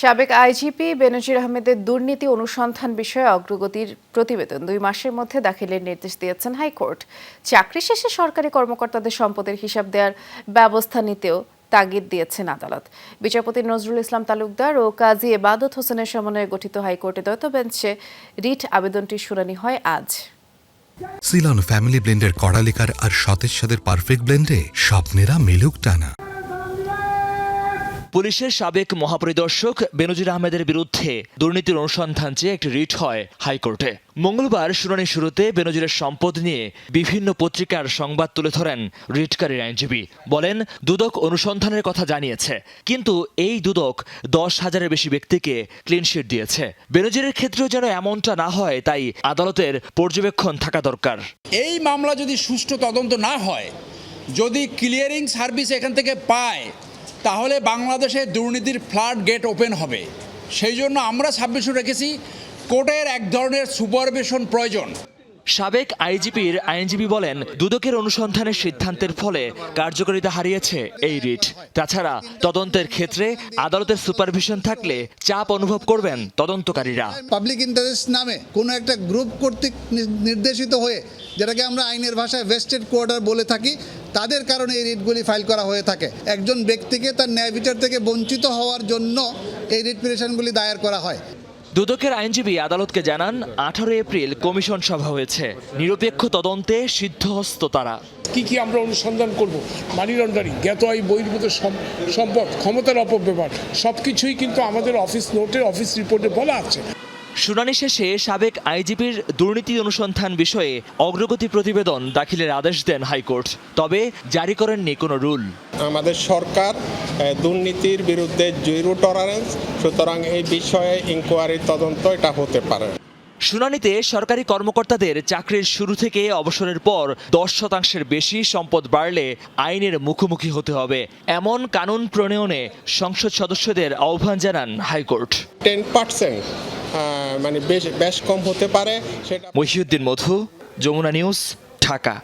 সাবেক আইজিপি বেনজির আহমেদের দুর্নীতি অনুসন্ধান বিষয়ে অগ্রগতির প্রতিবেদন দুই মাসের মধ্যে দাখিলের নির্দেশ দিয়েছেন হাইকোর্ট। চাকরি শেষে সরকারি কর্মকর্তাদের সম্পদের হিসাব দেওয়ার ব্যবস্থা নিতেও তাগিদ দিয়েছেন আদালত। বিচারপতি নজরুল ইসলাম তালুকদার ও কাজী এবাদত হোসেনের সমন্বয়ে গঠিত হাইকোর্টে দ্বৈত বেঞ্চে রিট আবেদনটির শুনানি হয় আজ। সিলন ফ্যামিলি ব্লেন্ডের কড়ালিকার আর সতেজ সাদের পারফেক্ট ব্লেন্ডে স্বপ্নেরা মেলুক টানা। পুলিশের সাবেক মহাপরিদর্শক বেনজির আহমেদের বিরুদ্ধে দুর্নীতির অনুসন্ধান চেয়ে একটি রিট হয় হাইকোর্টে। মঙ্গলবার শুনানি শুরুতে বেনজিরের সম্পদ নিয়ে বিভিন্ন পত্রিকার সংবাদ তুলে ধরেন রিটকারীর আইনজীবী। বলেন, দুদক অনুসন্ধানের কথা জানিয়েছে, কিন্তু এই দুদক দশ হাজারের বেশি ব্যক্তিকে ক্লিনশিট দিয়েছে। বেনজিরের ক্ষেত্রেও যেন এমনটা না হয়, তাই আদালতের পর্যবেক্ষণ থাকা দরকার। এই মামলা যদি সুষ্ঠু তদন্ত না হয়, যদি ক্লিয়ারিং সার্ভিস এখান থেকে পায় তাহলে বাংলাদেশে দুর্নীতির ফ্লাড গেট ওপেন হবে। সেই জন্য আমরা সাবমিশন রেখেছি কোর্টের এক ধরনের সুপারভিশন প্রয়োজন। সাবেক আইজিপির আইনজীবী বলেন দুদকের অনুসন্ধানের সিদ্ধান্তের ফলে কার্যকারিতা হারিয়েছে এই রিট। তাছাড়া তদন্তের ক্ষেত্রে আদালতের সুপারভিশন থাকলে চাপ অনুভব করবেন তদন্তকারীরা। পাবলিক ইন্টারেস্ট নামে কোনো একটা গ্রুপ কর্তৃক নি- নির্দেশিত হয়ে যেটাকে আমরা আইনের ভাষায় ভেস্টেড কোয়ার্টার বলে থাকি তাদের কারণে এই রিটগুলি ফাইল করা হয়ে থাকে। একজন ব্যক্তিকে তার ন্যায় বিচার থেকে বঞ্চিত হওয়ার জন্য এই রিট পিটিশনগুলি দায়ের করা হয়। দুদকের আইনজীবী আদালতকে জানান আঠারো এপ্রিল কমিশন সভা হয়েছে। নিরপেক্ষ তদন্তে সিদ্ধহস্ত তারা। কি কি আমরা অনুসন্ধান করব? মানি লন্ডারিং জ্ঞাত আয় বহির্ভূত সম্পদ ক্ষমতার অপব্যবহার সব কিছুই কিন্তু আমাদের অফিস নোটে অফিস রিপোর্টে বলা আছে। শুনানি শেষে সাবেক আইজিপির দুর্নীতি অনুসন্ধান বিষয়ে অগ্রগতি প্রতিবেদন দাখিলের আদেশ দেন হাইকোর্ট। তবে জারি করেননি কোনো রুল। আমাদের সরকার দুর্নীতির বিরুদ্ধে জিরো টলারেন্স সুতরাং এই বিষয়ে ইনকোয়ারি তদন্ত এটা হতে পারে। শুনানিতে সরকারি কর্মকর্তাদের চাকরির শুরু থেকে অবসরের পর দশ শতাংশের বেশি সম্পদ বাড়লে আইনের মুখোমুখি হতে হবে এমন কানুন প্রণয়নে সংসদ সদস্যদের আহ্বান জানান হাইকোর্ট। টেন পার্সেন্ট মানে বেশ বেশ কম হতে পারে সেটা মহিউদ্দিন মধু যমুনা নিউজ ঢাকা।